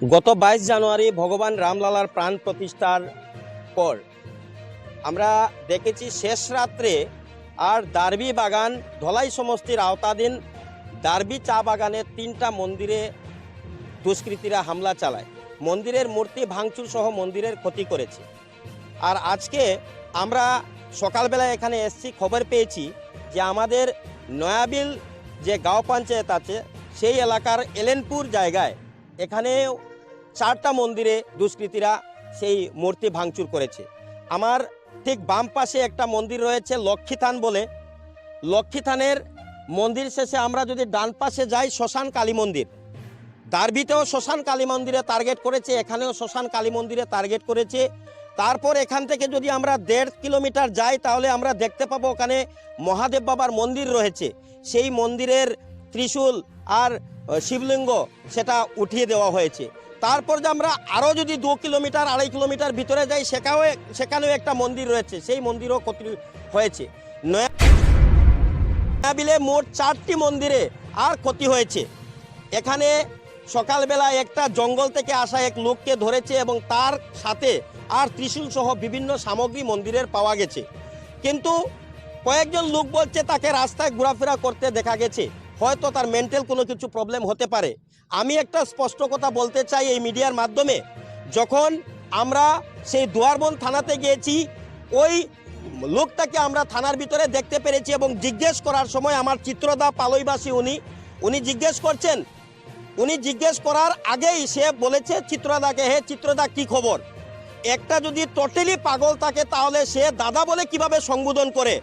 গত বাইশ জানুয়ারি ভগবান রামলালার প্রাণ প্রতিষ্ঠার পর আমরা দেখেছি শেষ রাত্রে আর দার্বি বাগান, ধলাই সমষ্টির আওতাধীন দার্বি চা বাগানের তিনটা মন্দিরে দুষ্কৃতীরা হামলা চালায়। মন্দিরের মূর্তি ভাঙচুর সহ মন্দিরের ক্ষতি করেছে। আর আজকে আমরা সকালবেলা এখানে এসছি, খবর পেয়েছি যে আমাদের নয়াবিল যে গাঁও পঞ্চায়েত আছে, সেই এলাকার এলেনপুর জায়গায় এখানে চারটা মন্দিরে দুষ্কৃতীরা সেই মূর্তি ভাঙচুর করেছে। আমার ঠিক বাম পাশে একটা মন্দির রয়েছে লক্ষ্মীথান বলে। লক্ষ্মীথানের মন্দির শেষে আমরা যদি ডান পাশে যাই, শ্মশান কালী মন্দির। দারবিতেও শ্মশান কালী মন্দিরে টার্গেট করেছে, এখানেও শ্মশান কালী মন্দিরে টার্গেট করেছে। তারপর এখান থেকে যদি আমরা দেড় কিলোমিটার যাই, তাহলে আমরা দেখতে পাবো ওখানে মহাদেব বাবার মন্দির রয়েছে। সেই মন্দিরের ত্রিশূল আর শিবলিঙ্গ সেটা উঠিয়ে দেওয়া হয়েছে। তারপর যে আমরা আরও যদি দু কিলোমিটার, আড়াই কিলোমিটার ভিতরে যাই সেখানেও সেখানেও একটা মন্দির রয়েছে। সেই মন্দিরও ক্ষতি হয়েছে? নয়া নয়াবিলে মোট চারটি মন্দিরে আর ক্ষতি হয়েছে। এখানে সকালবেলা একটা জঙ্গল থেকে আসা এক লোককে ধরেছে এবং তার সাথে আর ত্রিশূল সহ বিভিন্ন সামগ্রী মন্দিরের পাওয়া গেছে। কিন্তু কয়েকজন লোক বলছে তাকে রাস্তায় ঘোরাফেরা করতে দেখা গেছে। হয়তো তার মেন্টাল কোনো কিছু প্রবলেম হতে পারে। আমি একটা স্পষ্ট কথা বলতে চাই এই মিডিয়ার মাধ্যমে। যখন আমরা সেই দুয়ারবন থানাতে গিয়েছি, ওই লোকটাকে আমরা থানার ভিতরে দেখতে পেরেছি এবং জিজ্ঞেস করার সময় আমার চিত্রদা পালইবাসী উনি উনি জিজ্ঞেস করছেন। উনি জিজ্ঞেস করার আগেই সে বলেছে চিত্রদাকে, হে চিত্রদা, কি খবর? একটা যদি টোটালি পাগল থাকে তাহলে সে দাদা বলে কীভাবে সম্বোধন করে?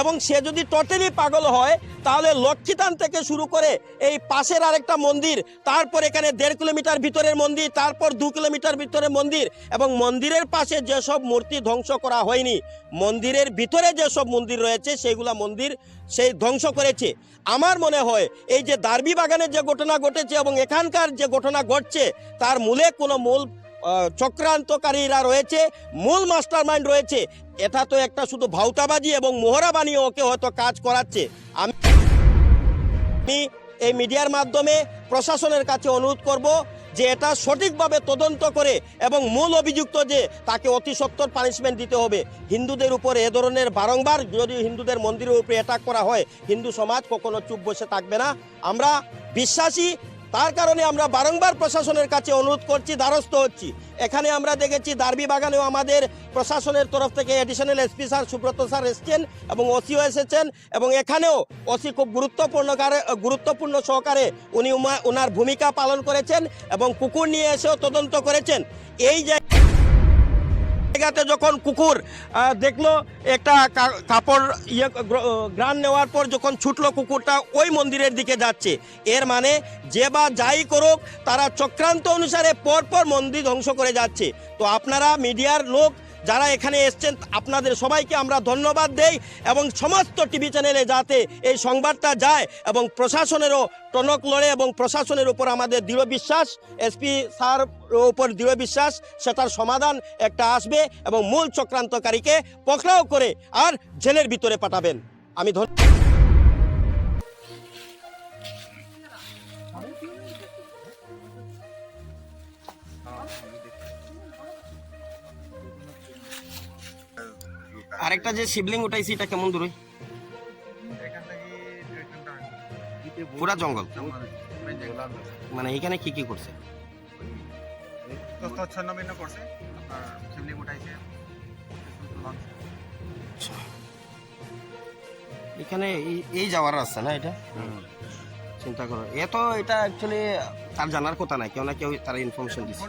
এবং সে যদি টোটালি পাগল হয়, তাহলে লক্ষ্মীদান থেকে শুরু করে এই পাশের আরেকটা মন্দির, তারপর এখানে দেড় কিলোমিটার ভিতরের মন্দির, তারপর দু কিলোমিটার ভিতরে মন্দির এবং মন্দিরের পাশে যেসব মূর্তি ধ্বংস করা হয়নি, মন্দিরের ভিতরে যেসব মন্দির রয়েছে, সেইগুলা মন্দির সেই ধ্বংস করেছে। আমার মনে হয় এই যে দার্বি বাগানের যে ঘটনা ঘটেছে এবং এখানকার যে ঘটনা ঘটছে, তার মূলে কোনো মূল চক্রান্তকারীরা রয়েছে, মূল মাস্টার মাইন্ড রয়েছে। এটা তো একটা শুধু ভাউতাবাজি এবং মোহরা বানিয়ে ওকে হয়তো কাজ করাচ্ছে। আমি এই মিডিয়ার মাধ্যমে প্রশাসনের কাছে অনুরোধ করব যে এটা সঠিকভাবে তদন্ত করে এবং মূল অভিযুক্ত যে তাকে অতি সত্তর পানিশমেন্ট দিতে হবে। হিন্দুদের উপর এ ধরনের বারংবার যদি হিন্দুদের মন্দিরের উপরে অ্যাটাক করা হয়, হিন্দু সমাজ কখনো চুপ বসে থাকবে না। আমরা বিশ্বাসী তার কারণে আমরা বারংবার প্রশাসনের কাছে অনুরোধ করছি, দ্বারস্থ হচ্ছি। এখানে আমরা দেখেছি দার্বি বাগানেও আমাদের প্রশাসনের তরফ থেকে additional SP sir Subrata sir এসছেন এবং ওসিও এসেছেন এবং এখানেও ওসি খুব গুরুত্বপূর্ণ গুরুত্বপূর্ণ সহকারে উনি ওনার ভূমিকা পালন করেছেন এবং কুকুর নিয়ে এসেও তদন্ত করেছেন। এই যে জায়গাতে যখন কুকুর দেখল একটা কাপড় ইয়ে গ্রান নেওয়ার পর যখন ছুটলো কুকুরটা ওই মন্দিরের দিকে যাচ্ছে। এর মানে যে বা যাই করুক, তারা চক্রান্ত অনুসারে পরপর মন্দির ধ্বংস করে যাচ্ছে। তো আপনারা মিডিয়ার লোক যারা এখানে এসছেন, আপনাদের সবাইকে আমরা ধন্যবাদ দেই এবং সমস্ত টিভি চ্যানেলে যাতে এই সংবাদটা যায় এবং প্রশাসনেরও টনক লড়ে এবং প্রশাসনের উপর আমাদের দৃঢ় বিশ্বাস এসপি স্যার উপর দৃঢ় বিশ্বাস, সেটার সমাধান একটা আসবে এবং মূল চক্রান্তকারীকে পকড়াও করে আর জেলের ভিতরে পাঠাবেন। আমি ধন্য আরেকটা যে শিবলিং উঠাইছি, এটা কেমন দূরে পুরা জঙ্গল। মানে এখানে কি কি করছে? করছে। এখানে এই- যাওয়ার রাস্তা না এটা? চিন্তা করো। এ তো এটা অ্যাকচুয়ালি তার জানার কথা নাই, কেউ না কেউ তার ইনফরমেশন দিচ্ছে